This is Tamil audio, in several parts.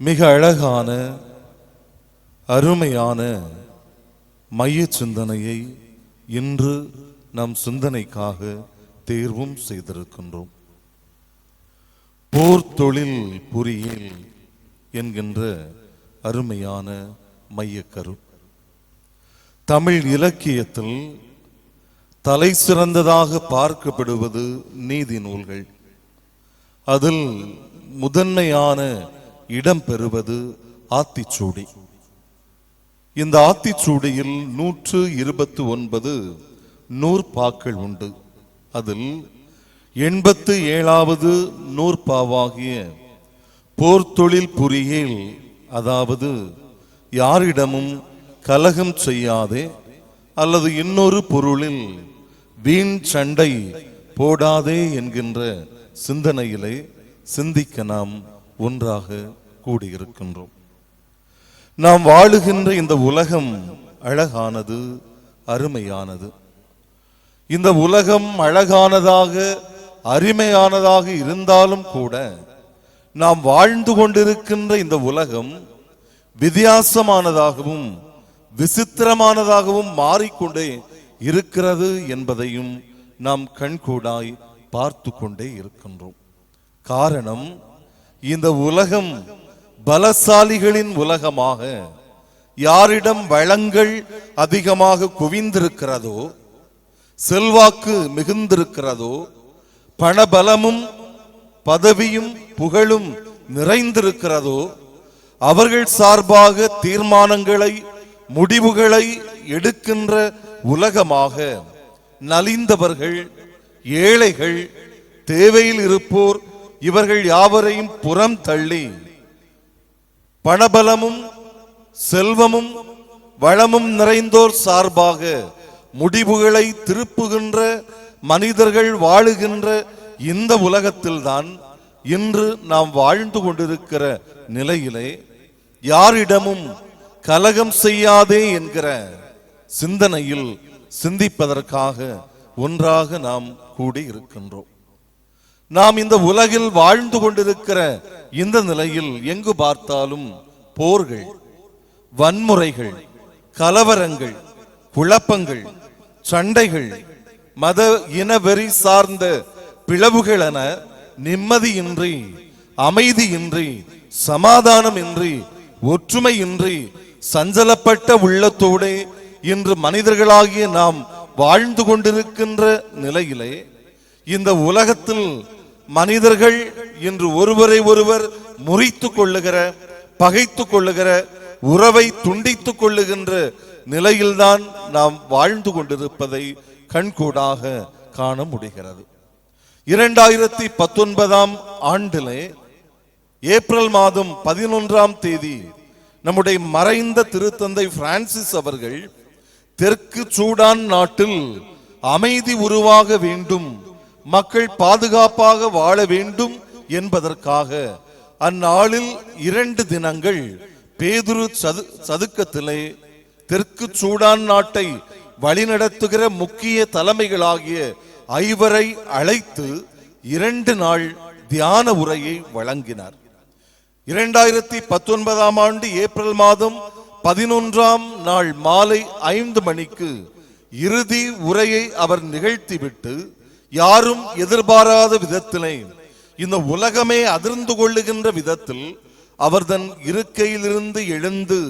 மிக அழகான அருமையான மைய சிந்தனையை இன்று நம் சிந்தனைக்காக தேர்வும் செய்திருக்கின்றோம். போர் தொழில் பொறியியல் என்கின்ற அருமையான மையக்கரு தமிழ் இலக்கியத்தில் தலை சிறந்ததாக பார்க்கப்படுவது நீதி நூல்கள். அதில் முதன்மையான இடம் பெறுவது ஆத்திச்சூடி. இந்த ஆத்திச்சூடியில் நூற்று இருபத்து ஒன்பது நூற்பாக்கள் உண்டு. அதில் எண்பத்து ஏழாவது நூற்பாவாகிய போர்த்தொழில் புரியில் அதாவது யாரிடமும் கலகம் செய்யாதே அல்லது இன்னொரு பொருளில் வீண் சண்டை போடாதே என்கின்ற சிந்தனையிலே சிந்திக்க நாம் ஒன்றாக கூடியிருக்கின்றோம். நாம் வாழுகின்ற இந்த உலகம் அழகானது அருமையானது. இந்த உலகம் அழகானதாக அருமையானதாக இருந்தாலும் கூட நாம் வாழ்ந்து கொண்டிருக்கின்ற இந்த உலகம் வித்தியாசமானதாகவும் விசித்திரமானதாகவும் மாறிக்கொண்டே இருக்கிறது என்பதையும் நாம் கண்கூடாய் பார்த்து கொண்டே இருக்கின்றோம். காரணம் இந்த உலகம் பலசாலிகளின் உலகமாக யாரிடம் வளங்கள் அதிகமாக குவிந்திருக்கிறதோ செல்வாக்கு மிகுந்திருக்கிறதோ பணபலமும் பதவியும் புகழும் நிறைந்திருக்கிறதோ அவர்கள் சார்பாக தீர்மானங்களை முடிவுகளை எடுக்கின்ற உலகமாக நலிந்தவர்கள் ஏழைகள் தேவையில் இருப்போர் இவர்கள் யாவரையும் புறம் தள்ளி பணபலமும் செல்வமும் வளமும் நிறைந்தோர் சார்பாக முடிவுகளை திருப்புகின்ற மனிதர்கள் வாழுகின்ற இந்த உலகத்தில்தான் இன்று நாம் வாழ்ந்து கொண்டிருக்கிற நிலையிலே யாரிடமும் கலகம் செய்யாதே என்கிற சிந்தனையில் சிந்திப்பதற்காக ஒன்றாக நாம் கூடி இருக்கின்றோம் நாம் இந்த உலகில் வாழ்ந்து கொண்டிருக்கிற இந்த நிலையில் எங்கு பார்த்தாலும் போர்கள் வன்முறைகள் கலவரங்கள் குழப்பங்கள் சண்டைகள் மத இனவெறி சார்ந்த பிளவுகள் என நிம்மதியின்றி அமைதியின்றி சமாதானமின்றி ஒற்றுமையின்றி சஞ்சலப்பட்ட உள்ளத்தோடே இன்று மனிதர்களாகிய நாம் வாழ்ந்து கொண்டிருக்கின்ற நிலையிலே இந்த உலகத்தில் மனிதர்கள் இன்று ஒருவரை ஒருவர் முறித்து கொள்ளுகிற பகைத்து கொள்ளுகிற உறவை துண்டித்துக் கொள்ளுகின்ற நிலையில்தான் நாம் வாழ்ந்து கொண்டிருப்பதை கண்கூடாக காண முடிகிறது. இரண்டாயிரத்தி பத்தொன்பதாம் ஆண்டிலே ஏப்ரல் மாதம் பதினொன்றாம் தேதி நம்முடைய மறைந்த திருத்தந்தை பிரான்சிஸ் அவர்கள் தெற்கு சூடான் நாட்டில் அமைதி உருவாக வேண்டும் மக்கள் பாதுகாப்பாக வாழ வேண்டும் என்பதற்காக அந்நாளில் இரண்டு தினங்கள் பேதுரு சது சதுக்கத்திலே தெற்கு சூடான் நாட்டை வழிநடத்துகிற முக்கிய தலைமைகளாகிய ஐவரை அழைத்து இரண்டு நாள் தியான உரையை வழங்கினார். இரண்டாயிரத்தி பத்தொன்பதாம் ஆண்டு ஏப்ரல் மாதம் பதினொன்றாம் நாள் மாலை ஐந்து மணிக்கு இறுதி உரையை அவர் நிகழ்த்திவிட்டு யாரும் எதிர்பாராத விதத்திலே இந்த உலகமே அதிர்ந்து கொள்ளுகின்ற விதத்தில் அவர் தன் இருக்கையிலிருந்து எழுந்து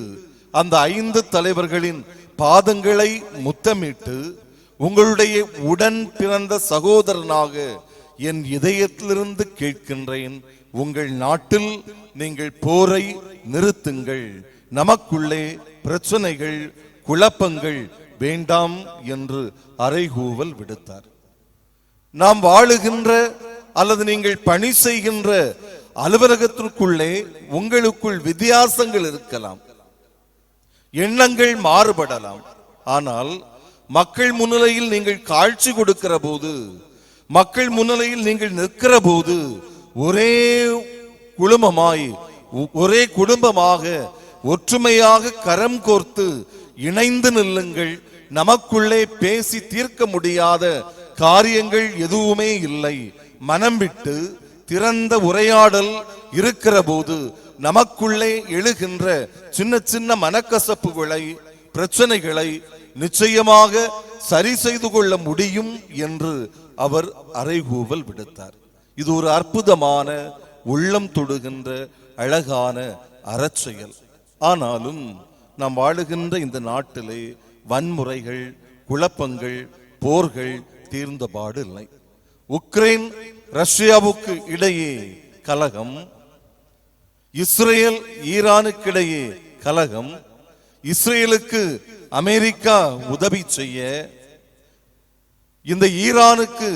அந்த ஐந்து தலைவர்களின் பாதங்களை முத்தமிட்டு உங்களுடைய உடன் பிறந்த சகோதரனாக என் இதயத்திலிருந்து கேட்கின்றேன். உங்கள் நாட்டில் நீங்கள் போரை நிறுத்துங்கள். நமக்குள்ளே பிரச்சனைகள் குழப்பங்கள் வேண்டாம் என்று அறைகூவல் விடுத்தார். நாம் வாழுகின்ற அல்லது நீங்கள் பணி செய்கின்ற அலுவலகத்திற்குள்ளே உங்களுக்குள் வித்தியாசங்கள் இருக்கலாம். எண்ணங்கள் மாறுபடலாம். ஆனால் மக்கள் முன்னிலையில் நீங்கள் காட்சி கொடுக்கிற போது மக்கள் முன்னிலையில் நீங்கள் நிற்கிற போது ஒரே குழுமமாய் ஒ- ஒரே குடும்பமாக ஒற்றுமையாக கரம் கோர்த்து இணைந்து நில்லுங்கள். நமக்குள்ளே பேசி தீர்க்க முடியாத காரியங்கள் எதுவுமே இல்லை. மனம் விட்டு திறந்த உரையாடல் இருக்கிற போது நமக்குள்ளே எழுகின்ற சின்ன சின்ன மனக்கசப்புகளை பிரச்சனைகளை நிச்சயமாக சரி செய்து கொள்ள முடியும் என்று அவர் அறைகூவல் விடுத்தார். இது ஒரு அற்புதமான உள்ளம் தொடுகின்ற அழகான அறச்செயல். ஆனாலும் நாம் வாழுகின்ற இந்த நாட்டிலே வன்முறைகள் குழப்பங்கள் போர்கள் தீர்ந்தபாடு இல்லை. உக்ரைன் ரஷ்யாவுக்கு இடையே கலகம் இஸ்ரேல் ஈரானுக்கு இடையே கலகம் இஸ்ரேலுக்கு அமெரிக்கா உதவி செய்ய இந்த ஈரானுக்கு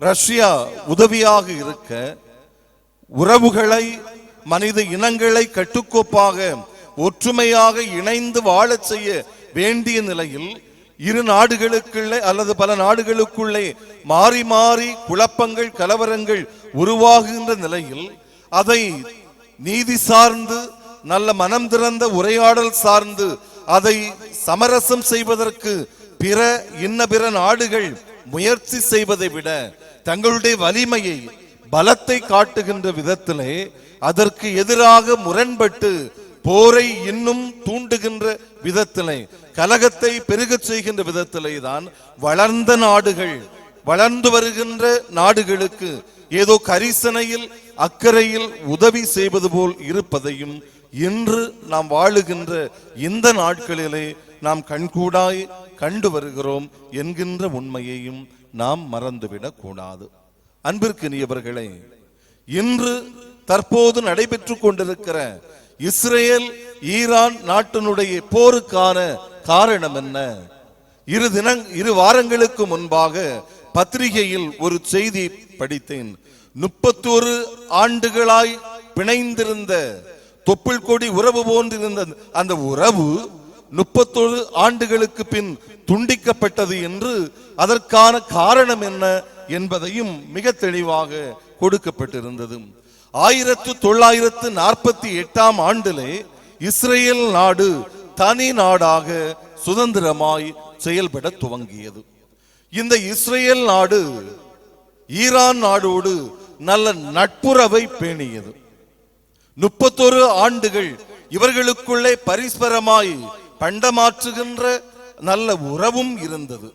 ரஷ்யா உதவியாக இருக்க உறவுகளை மனித இனங்களை கட்டுக்கோப்பாக ஒற்றுமையாக இணைந்து வாழச் செய்ய வேண்டிய நிலையில் இரு நாடுகளுக்குள்ளே அல்லது பல நாடுகளுக்குள்ளே மாறி மாறி குழப்பங்கள் கலவரங்கள் உருவாகுகின்ற நிலையில் அதை நீதி சார்ந்து நல்ல மனம் திறந்த உரையாடல் சார்ந்து அதை சமரசம் செய்வதற்கு பிற இன்ன பிற நாடுகள் முயற்சி செய்வதை விட தங்களுடைய வலிமையை பலத்தை காட்டுகின்ற விதத்திலே அதற்கு எதிராக முரண்பட்டு போரை இன்னும் தூண்டுகின்ற விதத்திலே கலகத்தை பெருகச் செய்கின்ற விதத்திலே தான் வளர்ந்த நாடுகள் வளர்ந்து வருகின்ற நாடுகளுக்கு ஏதோ கரிசனையில் அக்கறையில் உதவி செய்வது போல் இருப்பதையும் இன்று நாம் வாழுகின்ற இந்த நாட்களிலே நாம் கண்கூடாய் கண்டு வருகிறோம் என்கின்ற உண்மையையும் நாம் மறந்துவிடக் கூடாது. அன்பிற்கினியவர்களே இன்று தற்போது நடைபெற்றுக் கொண்டிருக்கிற இஸ்ரேல் ஈரான் நாட்டினுடைய போருக்கான காரணம் என்ன? இரு தின இரு வாரங்களுக்கு முன்பாக பத்திரிகையில் ஒரு செய்தி படித்தேன். முப்பத்தொரு ஆண்டுகளாய் பிணைந்திருந்த தொப்புள் கொடி உறவு போன்றிருந்த அந்த உறவு முப்பத்தொரு ஆண்டுகளுக்கு பின் துண்டிக்கப்பட்டது என்று அதற்கான காரணம் என்ன என்பதையும் மிக தெளிவாக கொடுக்கப்பட்டிருந்தது. ஆயிரத்து தொள்ளாயிரத்து நாற்பத்தி எட்டாம் ஆண்டிலே இஸ்ரேல் நாடு தனி நாடாக சுதந்திரமாய் செயல்பட துவங்கியது. இந்த இஸ்ரேல் நாடு ஈரான் நாடோடு நல்ல நட்புறவை பேணியது. முப்பத்தொரு ஆண்டுகள் இவர்களுக்குள்ளே பரிஸ்பரமாய் பண்டமாற்றுகின்ற நல்ல உறவும் இருந்தது.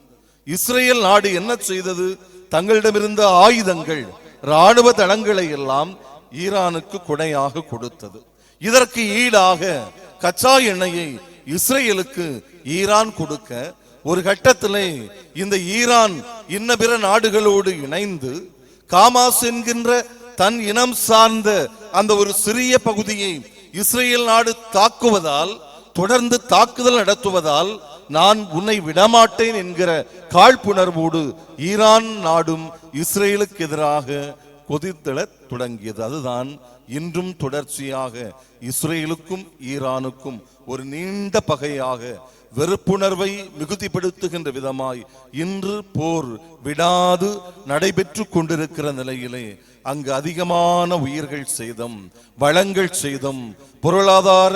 இஸ்ரேல் நாடு என்ன செய்தது? தங்களிடமிருந்த ஆயுதங்கள் ராணுவ தளங்களை எல்லாம் ஈரானுக்கு கொடையாக கொடுத்தது. இதற்கு ஈடாக கச்சா எண்ணெயை இஸ்ரேலுக்கு ஈரான் கொடுக்க ஒரு கட்டத்திலே இந்த ஈரான் இன்ன பிற நாடுகளோடு இணைந்து காமாஸ் என்கின்ற தன் இனம் சார்ந்த அந்த ஒரு சிறிய பகுதியை இஸ்ரேல் நாடு தாக்குவதால் தொடர்ந்து தாக்குதல் நடத்துவதால் நான் உன்னை விடமாட்டேன் என்கிற காழ்ப்புணர்வோடு ஈரான் நாடும் இஸ்ரேலுக்கு எதிராக கொதித்தெழத் தொடங்கியது. அதுதான் இன்றும் தொடர்ச்சியாக இஸ்ரேலுக்கும் ஈரானுக்கும் ஒரு நீண்ட பகையாக வெறுப்புணர்வை மிகுதிப்படுத்துகின்ற விதமாய் இன்று போர் விடாது நடைபெற்று கொண்டிருக்கிற நிலையிலே அங்கு அதிகமான உயிர்கள் செய்தும் வளங்கள் செய்தும் பொருளாதார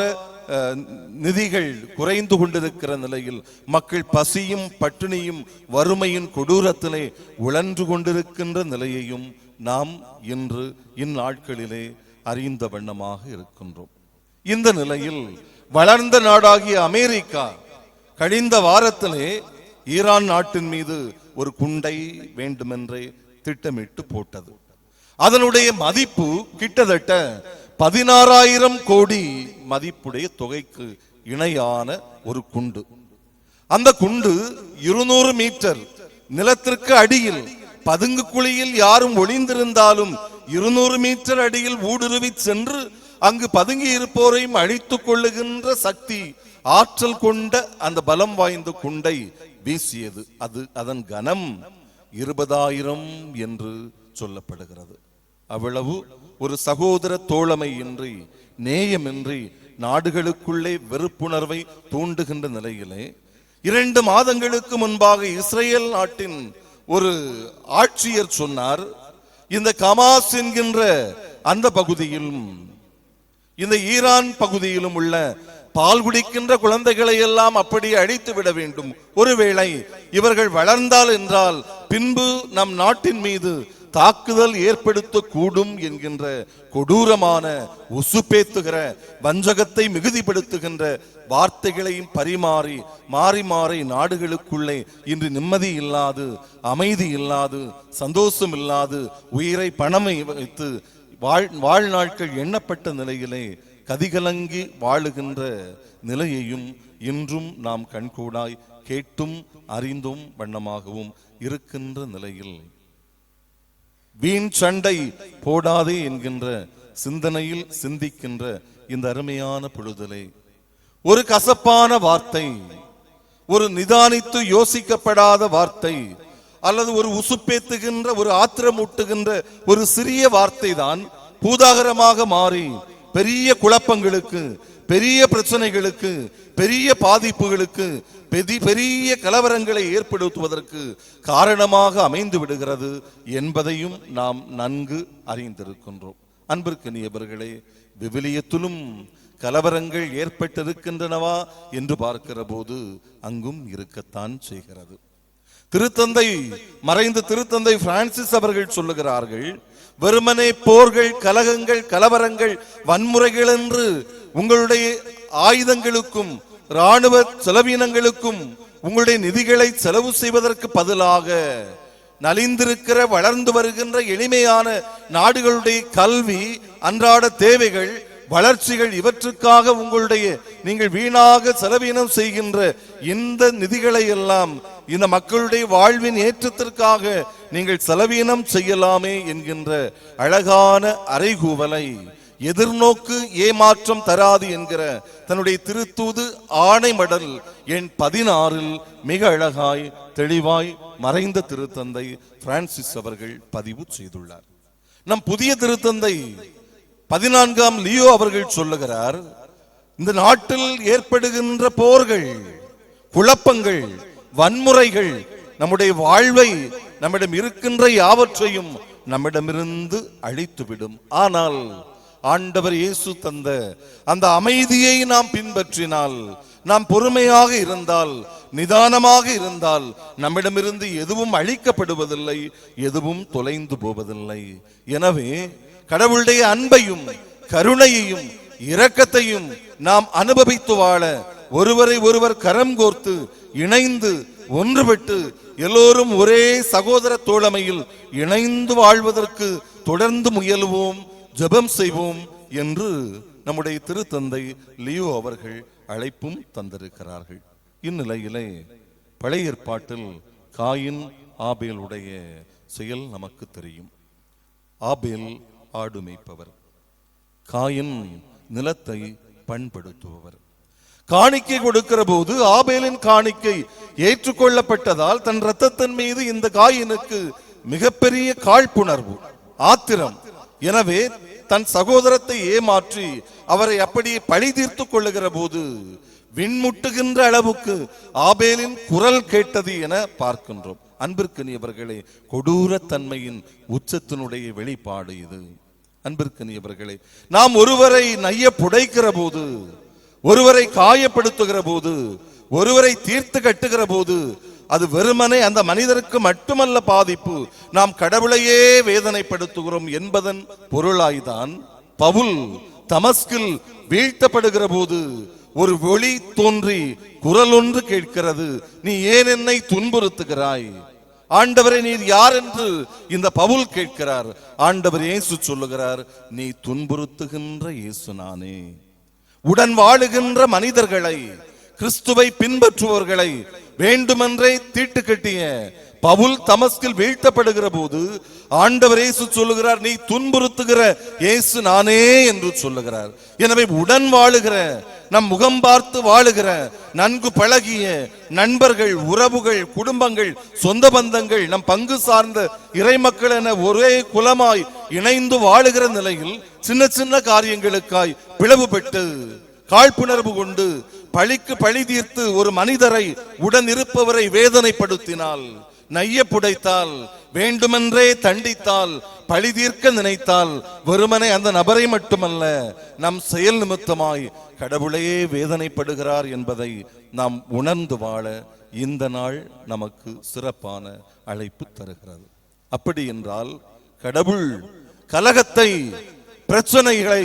நிதிகள் குறைந்து கொண்டிருக்கிற நிலையில் மக்கள் பசியும் பட்டினியும் வறுமையின் கொடூரத்திலே உழன்று கொண்டிருக்கின்ற நிலையையும் நாம் இன்று இந்நாட்களிலே அறிந்த வண்ணமாக இருக்கின்றோம். இந்த நிலையில் வளர்ந்த நாடாகிய அமெரிக்கா கழிந்த வாரத்திலே ஈரான் நாட்டின் மீது ஒரு குண்டை வேண்டுமென்றே திட்டமிட்டு போட்டது. அதனுடைய மதிப்பு கிட்டத்தட்ட பதினாறாயிரம் கோடி மதிப்புடைய தொகைக்கு இணையான ஒரு குண்டு. அந்த குண்டு இருநூறு மீட்டர் நிலத்திற்கு அடியில் பதுங்கு குழியில் யாரும் ஒளிந்திருந்தாலும் இருநூறு மீட்டர் அடியில் ஊடுருவி சென்று அங்கு பதுங்கி இருப்போரையும் அழித்துக் கொள்ளுகின்ற சக்தி ஆற்றல் கொண்ட அந்த பலம் வாய்ந்த குண்டை வீசியது. அது அதன் கனம் இருபதாயிரம் என்று சொல்லப்படுகிறது. அவ்வளவு ஒரு சகோதர தோழமையின்றி நேயமின்றி நாடுகளுக்குள்ளே வெறுப்புணர்வை தூண்டுகின்ற நிலையிலே இரண்டு மாதங்களுக்கு முன்பாக இஸ்ரேல் நாட்டின் ஒரு ஆட்சியர் சொன்னார் இந்த கமாஸ் என்கின்ற அந்த பகுதியிலும் இந்த ஈரான் பகுதியிலும் உள்ள பால் குடிக்கின்ற குழந்தைகளை எல்லாம் அப்படியே அழித்து விட வேண்டும். ஒருவேளை இவர்கள் வளர்ந்தால் என்றால் பின்பு நம் நாட்டின் மீது தாக்குதல் ஏற்படுத்த கூடும் என்கின்ற கொடூரமான உசுப்பேத்துகிற வஞ்சகத்தை மிகுதிப்படுத்துகின்ற வார்த்தைகளையும் பரிமாறி மாறி மாறி நாடுகளுக்குள்ளே இன்று நிம்மதி இல்லாது அமைதி இல்லாது சந்தோஷம் இல்லாது உயிரை பணமை வைத்து வாழ் வாழ்நாட்கள் எண்ணப்பட்ட நிலையிலே கதிகலங்கி வாழுகின்ற நிலையையும் இன்றும் நாம் கண்கூடாய் கேட்டும் அறிந்தும் வண்ணமாகவும் இருக்கின்ற நிலையில் வீண் சண்டை போடாதே என்கின்ற சிந்தனையில் சிந்திக்கின்ற இந்த அருமையான பொழுதலை. ஒரு கசப்பான வார்த்தை ஒரு நிதானித்து யோசிக்கப்படாத வார்த்தை அல்லது ஒரு உசுப்பேத்துகின்ற ஒரு ஆத்திரமூட்டுகின்ற ஒரு சிறிய வார்த்தை தான் பூதாகரமாக மாறி பெரிய குழப்பங்களுக்கு பெரிய பிரச்சனைகளுக்கு பெரிய பாதிப்புகளுக்கு பெதி பெரிய கலவரங்களை ஏற்படுத்துவதற்கு காரணமாக அமைந்து விடுகிறது என்பதையும் நாம் நன்கு அறிந்திருக்கின்றோம். அன்பிற்கினியவர்களே விவிலியத்திலும் கலவரங்கள் ஏற்பட்டிருக்கின்றனவா என்று பார்க்கிற போது அங்கும் இருக்கத்தான் செய்கிறது. திருத்தந்தை மறைந்த திருத்தந்தை பிரான்சிஸ் அவர்கள் சொல்லுகிறார்கள் வெறுமனே போர்கள் கலகங்கள் கலவரங்கள் வன்முறைகள் என்று உங்களுடைய ஆயுதங்களுக்கும் இராணுவ செலவினங்களுக்கும் உங்களுடைய நிதிகளை செலவு செய்வதற்கு பதிலாக நலிந்திருக்கிற வளர்ந்து வருகின்ற எளிமையான நாடுகளுடைய கல்வி அன்றாட தேவைகள் வளர்ச்சிகள் இவற்றுக்காக உங்களுடைய நீங்கள் வீணாக செலவீனம் செய்கின்ற இந்த நிதிகளை எல்லாம் இந்த மக்களுடைய வாழ்வின் ஏற்றத்திற்காக நீங்கள் செலவீனம் செய்யலாமே என்கின்ற அழகான அறைகூவலை எதிர்நோக்கு ஏமாற்றம் தராது என்கிற தன்னுடைய திருத்தூது ஆணைமடல் எண் பதினாறில் மிக அழகாய் தெளிவாய் மறைந்த திருத்தந்தை பிரான்சிஸ் அவர்கள் பதிவு செய்துள்ளார். நம் புதிய திருத்தந்தை பதினான்காம் லியோ அவர்கள் சொல்லுகிறார் இந்த நாட்டில் ஏற்படுகின்ற போர்கள் குழப்பங்கள் வன்முறைகள் நம்முடைய வாழ்வை நம்மிடம் இருக்கின்ற யாவற்றையும் நம்மிடமிருந்து அழித்துவிடும். ஆனால் ஆண்டவர் இயேசு தந்த அந்த அமைதியை நாம் பின்பற்றினால் நாம் பொறுமையாக இருந்தால் நிதானமாக இருந்தால் நம்மிடமிருந்து எதுவும் அழிக்கப்படுவதில்லை எதுவும் தொலைந்து போவதில்லை. எனவே கடவுளுடைய அன்பையும் கருணையையும் இரக்கத்தையும் நாம் அனுபவித்து வாழ ஒருவரை ஒருவர் கரம் கோர்த்து இணைந்து ஒன்றுபட்டு எல்லோரும் ஒரே சகோதர தோழமையில் இணைந்து வாழ்வதற்கு தொடர்ந்து முயலுவோம் ஜெபம் செய்வோம் என்று நம்முடைய திருத்தந்தை லியோ அவர்கள் அழைப்பும் தந்திருக்கிறார்கள். இந்நிலையிலே பழைய ஏற்பாட்டில் காயின் ஆபேலுடைய செயல் நமக்கு தெரியும். ஆபேல் ஆடு மேய்ப்பவர் காயின் நிலத்தை பண்படுத்துபவர். காணிக்கை கொடுக்கிற போது ஆபேலின் காணிக்கை ஏற்றுக்கொள்ளப்பட்டதால் தன் ரத்தத்தின் மீது இந்த காயினுக்கு மிகப்பெரிய காழ்ப்புணர்வு ஆத்திரம். எனவே தன் சகோதரத்தை ஏமாற்றி அவரை அப்படியே பழி தீர்த்து கொள்ளுகிற போது விண்முட்டுகின்ற அளவுக்கு ஆபேலின் குரல் கேட்டது என பார்க்கின்றோம். அன்பிற்கினியவர்களே கொடூர தன்மையின் உச்சத்தினுடைய வெளிப்பாடு இது. அன்பிற்கினியவர்களே நாம் ஒருவரை நைய புடைக்கிற போது ஒருவரை காயப்படுத்துகிற போது ஒருவரை தீர்த்து கட்டுகிற போது அது வெறுமனே அந்த மனிதருக்கு மட்டுமல்ல பாதிப்பு. நாம் கடவுளையே வேதனைப்படுத்துகிறோம் என்பதன் பொருளாய்தான் பவுல் தமஸ்கில் வீழ்த்தப்படுகிற போது ஒரு ஒளி தோன்றி குரல் ஒன்று கேட்கிறது நீ ஏன் என்னை துன்புறுத்துகிறாய்? ஆண்டவரை நீர் யார் என்று இந்த பவுல் கேட்கிறார். ஆண்டவர் இயேசு சொல்லுகிறார் நீ துன்புறுத்துகின்ற இயேசு நானே. உடன் வாழுகின்ற மனிதர்களை கிறிஸ்துவை பின்பற்றுபவர்களை வேண்டுமென்றே தீட்டு கட்டிய பவுல் தமஸ்கில் வீழ்த்தப்படுகிற போது ஆண்டவர் இயேசு சொல்லுகிறார் நீ துன்புறுத்துகிற இயேசு நானே என்று சொல்லுகிறார். எனவே உடன் வாழுகிற நம் முகம் பார்த்து வாழுகிற நன்கு பழகிய நண்பர்கள் உறவுகள் குடும்பங்கள் சொந்த பந்தங்கள் நம் பங்கு சார்ந்த இறைமக்கள் என ஒரே குலமாய் இணைந்து வாழுகிற நிலையில் சின்ன சின்ன காரியங்களுக்காய் பிளவுபட்டு காழ்ப்புணர்வு கொண்டு பழிக்கு பழி தீர்த்து ஒரு மனிதரை உடன் இருப்பவரை வேதனைப்படுத்தினால் நைய புடைத்தால் வேண்டுமென்றே தண்டித்தால் பழி தீர்க்க நினைத்தால் வெறுமனே அந்த நபரை மட்டுமல்ல நம் செயல் நிமித்தமாய் கடவுளையே வேதனைப்படுகிறார் என்பதை நாம் உணர்ந்து வாழ இந்த நாள் நமக்கு சிறப்பான அழைப்பு தருகிறது. அப்படி என்றால் கடவுள் கலகத்தை பிரச்சனைகளை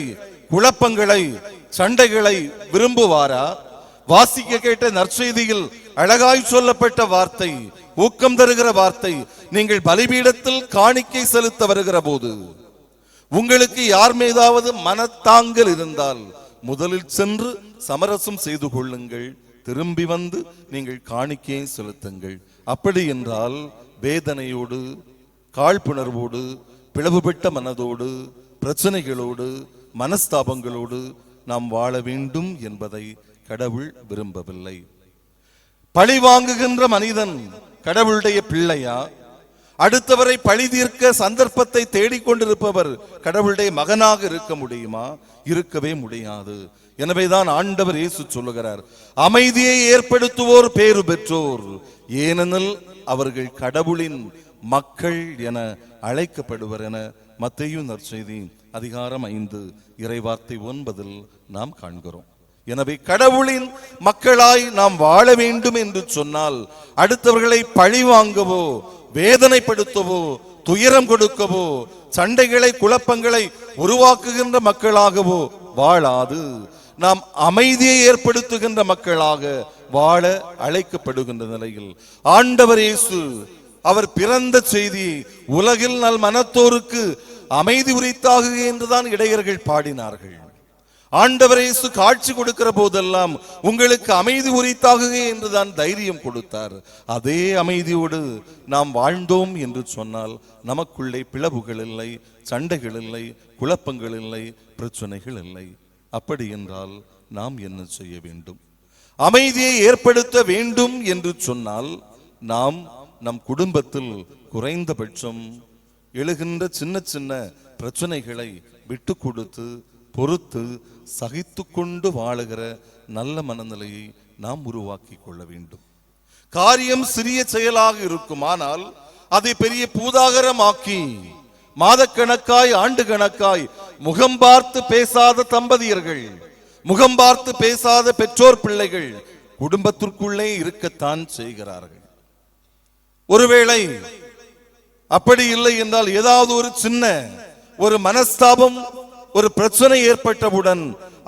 குழப்பங்களை சண்டைகளை விரும்புவாரா? வாசிக்க கேட்ட நற்செய்தியில் அழகாய் சொல்லப்பட்ட வார்த்தை ஊக்கம் தருகிற வார்த்தை நீங்கள் பலிபீடத்தில் காணிக்கை செலுத்த வருகிற போது. உங்களுக்கு யார் மீதாவது மனத்தாங்கல் இருந்தால் முதலில் சென்று சமரசம் செய்து கொள்ளுங்கள். திரும்பி வந்து நீங்கள் காணிக்கையை செலுத்துங்கள். அப்படி என்றால் வேதனையோடு காழ்ப்புணர்வோடு பிளவுபட்ட மனதோடு பிரச்சனைகளோடு மனஸ்தாபங்களோடு நாம் வாழ வேண்டும் என்பதை கடவுள் விரும்பவில்லை. பழி வாங்குகின்ற மனிதன் கடவுளுடைய பிள்ளையா? அடுத்தவரை பழி தீர்க்க சந்தர்ப்பத்தை தேடிக்கொண்டிருப்பவர் கடவுளுடைய மகனாக இருக்க முடியுமா? இருக்கவே முடியாது. எனவேதான் ஆண்டவர் இயேசு சொல்லுகிறார் அமைதியை ஏற்படுத்துவோர் பேறு பெற்றோர் ஏனெனில் அவர்கள் கடவுளின் மக்கள் என அழைக்கப்படுவர் என மத்தையும் நற்செய்தி அதிகாரம் ஐந்து இறைவார்த்தை ஒன்பதில் நாம் காண்கிறோம். எனவே கடவுளின் மக்களாய் நாம் வாழ வேண்டும் என்று சொன்னால் அடுத்தவர்களை பழி வாங்கவோ வேதனைப்படுத்தவோ துயரம் கொடுக்கவோ சண்டைகளை குழப்பங்களை உருவாக்குகின்ற மக்களாகவோ வாழாது. நாம் அமைதியை ஏற்படுத்துகின்ற மக்களாக வாழ அழைக்கப்படுகின்ற நிலையில் ஆண்டவர் இயேசு அவர் பிறந்த செய்தி உலகில் நல் மனத்தோருக்கு அமைதி உரித்தாகுக என்றுதான் இடையர்கள் பாடினார்கள். ஆண்டவர் இயேசு காட்சி கொடுக்கிற போதெல்லாம் உங்களுக்கு அமைதி உரித்தாகுக என்றுதான் தைரியம் கொடுத்தார். அதே அமைதியோடு நாம் வாழ்ந்தோம் என்று சொன்னால் நமக்குள்ளே பிளவுகள் இல்லை சண்டைகள் இல்லை குழப்பங்கள் இல்லை பிரச்சனைகள் இல்லை. அப்படி என்றால் நாம் என்ன செய்ய வேண்டும்? அமைதியை ஏற்படுத்த வேண்டும் என்று சொன்னால் நாம் நம் குடும்பத்தில் குறைந்தபட்சம் எழுகின்ற சின்ன சின்ன பிரச்சனைகளை விட்டு கொடுத்து பொறுத்து சகித்து கொண்டு வாழுகிற நல்ல மனநிலையை நாம் உருவாக்கி கொள்ள வேண்டும். காரியம் சிறிய செயலாக இருக்கும் ஆனால் அதை பெரிய பூதாகரமாக்கி மாதக்கணக்காய் ஆண்டு கணக்காய் முகம் பார்த்து பேசாத தம்பதியர்கள் முகம் பார்த்து பேசாத பெற்றோர் பிள்ளைகள் குடும்பத்திற்குள்ளே இருக்கத்தான் செய்கிறார்கள். ஒருவேளை அப்படி இல்லை என்றால் ஏதாவது ஒரு சின்ன ஒரு மனஸ்தாபம் ஒரு பிரச்சனை ஏற்பட்டவுடன்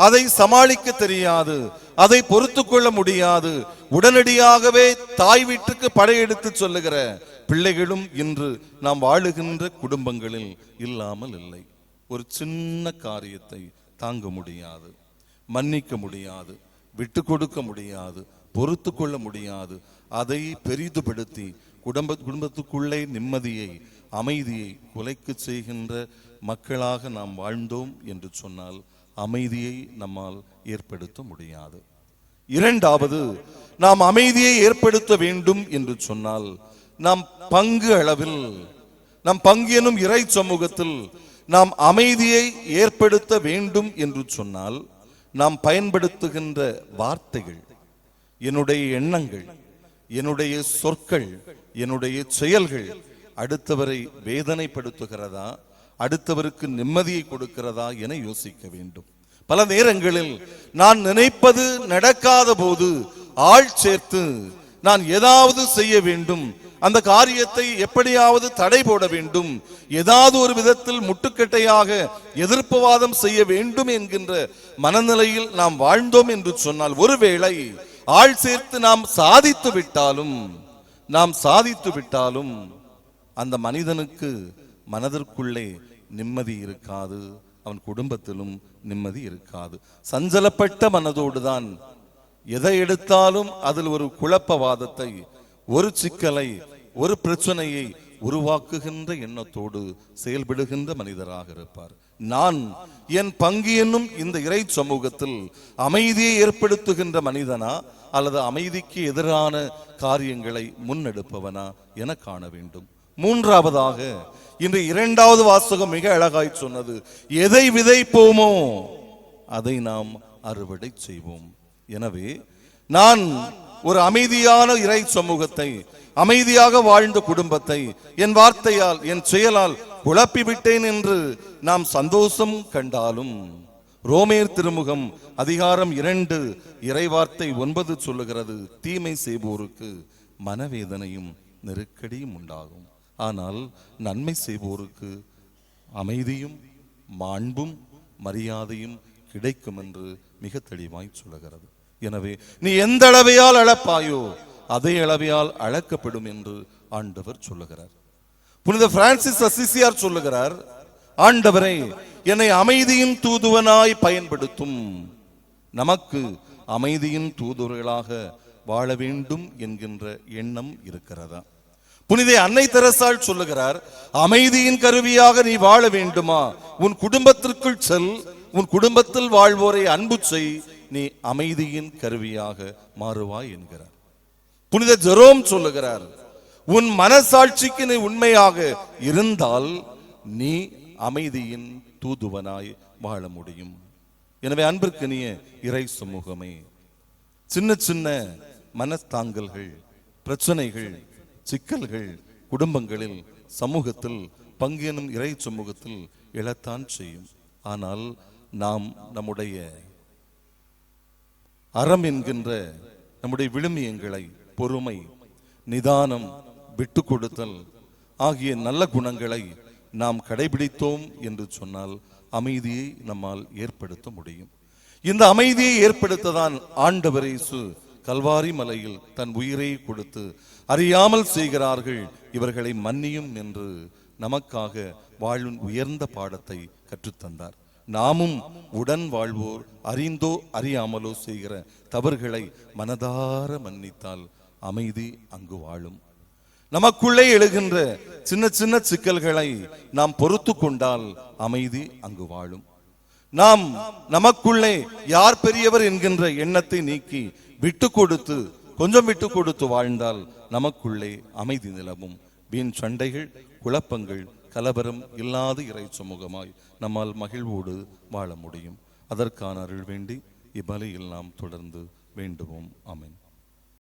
அதை சமாளிக்க தெரியாது அதை பொறுத்து கொள்ள முடியாது. உடனடியாகவே தாய் வீட்டுக்கு படையெடுத்து சொல்லுகிற பிள்ளைகளும் இன்று நாம் வாழுகின்ற குடும்பங்களில் இல்லாமல் இல்லை. ஒரு சின்ன காரியத்தை தாங்க முடியாது மன்னிக்க முடியாது விட்டு கொடுக்க முடியாது பொறுத்து கொள்ள முடியாது. அதை பெரிதுபடுத்தி குடும்ப குடும்பத்துக்குள்ளே நிம்மதியை அமைதியை குலைக்கு செய்கின்ற மக்களாக நாம் வாழ்ந்தோம் என்று சொன்னால் அமைதியை நம்மால் ஏற்படுத்த முடியாது. இரண்டாவது நாம் அமைதியை ஏற்படுத்த வேண்டும் என்று சொன்னால் நாம் பங்கு அளவில் நம் பங்கு எனும் இறை சமூகத்தில் நாம் அமைதியை ஏற்படுத்த வேண்டும் என்று சொன்னால் நாம் பயன்படுத்துகின்ற வார்த்தைகள் என்னுடைய எண்ணங்கள் என்னுடைய சொற்கள் என்னுடைய செயல்கள் அடுத்தவரை வேதனைப்படுத்துகிறதா அடுத்தவருக்கு நிம்மதியை கொடுக்கிறதா என யோசிக்க வேண்டும். பல நேரங்களில் நான் நினைப்பது நடக்காத போது ஆள் சேர்த்து நான் ஏதாவது செய்ய வேண்டும் அந்த காரியத்தை எப்படியாவது தடை போட வேண்டும் ஏதாவது ஒரு விதத்தில் முட்டுக்கட்டையாக எதிர்ப்புவாதம் செய்ய வேண்டும் என்கின்ற மனநிலையில் நாம் வாழ்ந்தோம் என்று சொன்னால் ஒருவேளை ஆள் சேர்த்து நாம் சாதித்து விட்டாலும் நாம் சாதித்து விட்டாலும் அந்த மனிதனுக்கு மனதிற்குள்ளே நிம்மதி இருக்காது. அவன் குடும்பத்திலும் நிம்மதி இருக்காது. சஞ்சலப்பட்ட மனதோடுதான் எதை எடுத்தாலும் அதில் ஒரு குழப்பவாதத்தை ஒரு சிக்கலை ஒரு பிரச்சனையை உருவாக்குகின்ற எண்ணத்தோடு செயல்படுகின்ற மனிதராக இருப்பார். நான் என் பங்கு என்னும் இந்த இறை சமூகத்தில் அமைதியை ஏற்படுத்துகின்ற மனிதனா அல்லது அமைதிக்கு எதிரான காரியங்களை முன்னெடுப்பவனா என காண வேண்டும். மூன்றாவதாக இன்று இரண்டாவது வாசகம் மிக அழகாய் சொன்னது எதை விதைப்போமோ அதை நாம் அறுவடை செய்வோம். எனவே நான் ஒரு அமைதியான இறை சமூகத்தை அமைதியாக வாழ்ந்த குடும்பத்தை என் வார்த்தையால் என் செயலால் குழப்பிவிட்டேன் என்று நாம் சந்தோஷம் கண்டாலும் ரோமேர் திருமுகம் அதிகாரம் இரண்டு இறைவார்த்தை ஒன்பது சொல்லுகிறது தீமை செய்வோருக்கு மனவேதனையும் நெருக்கடியும் உண்டாகும். ஆனால் நன்மை செய்வோருக்கு அமைதியும் மாண்பும் மரியாதையும் கிடைக்கும் என்று மிக தெளிவாய் சொல்லுகிறது. எனவே நீ எந்த அளவையால் அளப்பாயோ அதே அளவையால் அளக்கப்படும் என்று ஆண்டவர் சொல்லுகிறார். புனித பிரான்சிஸ் அசிசியார் சொல்லுகிறார் ஆண்டவரை என்னை அமைதியின் தூதுவனாய் பயன்படுத்தும். நமக்கு அமைதியின் தூதுவர்களாக வாழ வேண்டும் என்கின்ற எண்ணம் இருக்கிறதா? புனித அன்னை தெரசால் சொல்லுகிறார் அமைதியின் கருவியாக நீ வாழ வேண்டுமா? உன் குடும்பத்திற்குள் செல். உன் குடும்பத்தில் வாழ்வோரை அன்பு செய். நீ அமைதியின் கருவியாக மாறுவாய் என்கிறார். புனித ஜெரோம் சொல்லுகிறார் உன் மனசாட்சிக்கு நீ உண்மையாக இருந்தால் நீ அமைதியின் தூதுவனாய் வாழ முடியும். எனவே அன்பிற்கு நீ இறை சமூகமே சின்ன சின்ன மனத்தாங்கல்கள் பிரச்சனைகள் சிக்கல்கள் குடும்பங்களில் சமூகத்தில் பங்கேனும் இறை சமூகத்தில் இழத்தான் செய்யும். ஆனால் நாம் நம்முடைய அறம் என்கின்ற நம்முடைய விழுமியங்களை பொறுமை நிதானம் விட்டு கொடுத்தல் ஆகிய நல்ல குணங்களை நாம் கடைபிடித்தோம் என்று சொன்னால் அமைதியை நம்மால் ஏற்படுத்த முடியும். இந்த அமைதியை ஏற்படுத்ததான் ஆண்டவர் இயேசு கல்வாரி மலையில் தன் உயிரை கொடுத்து அறியாமல் செய்கிறார்கள். இவர்களை மன்னியும் என்று நமக்காக வாழும் உயர்ந்த பாடத்தை கற்றுத்தந்தார். நாமும் உடன் வாழ்வோர் அறிந்தோ அறியாமலோ செய்கிற தவறுகளை மனதார மன்னித்தால் அமைதி அங்கு வாழும். நமக்குள்ளே எழுகின்ற சின்ன சின்ன சிக்கல்களை நாம் பொறுத்து கொண்டால் அமைதி அங்கு வாழும். நாம் நமக்குள்ளே யார் பெரியவர் என்கின்ற எண்ணத்தை நீக்கி விட்டு கொடுத்து கொஞ்சம் விட்டு கொடுத்து வாழ்ந்தால் நமக்குள்ளே அமைதி நிலவும். வீண் சண்டைகள் குழப்பங்கள் கலவரம் இல்லாத இறை சமூகமாய் நம்மால் மகிழ்வோடு வாழ முடியும். அதற்கான அருள் வேண்டி இவ்வலையில் நாம் தொடர்ந்து வேண்டுவோம். ஆமென்.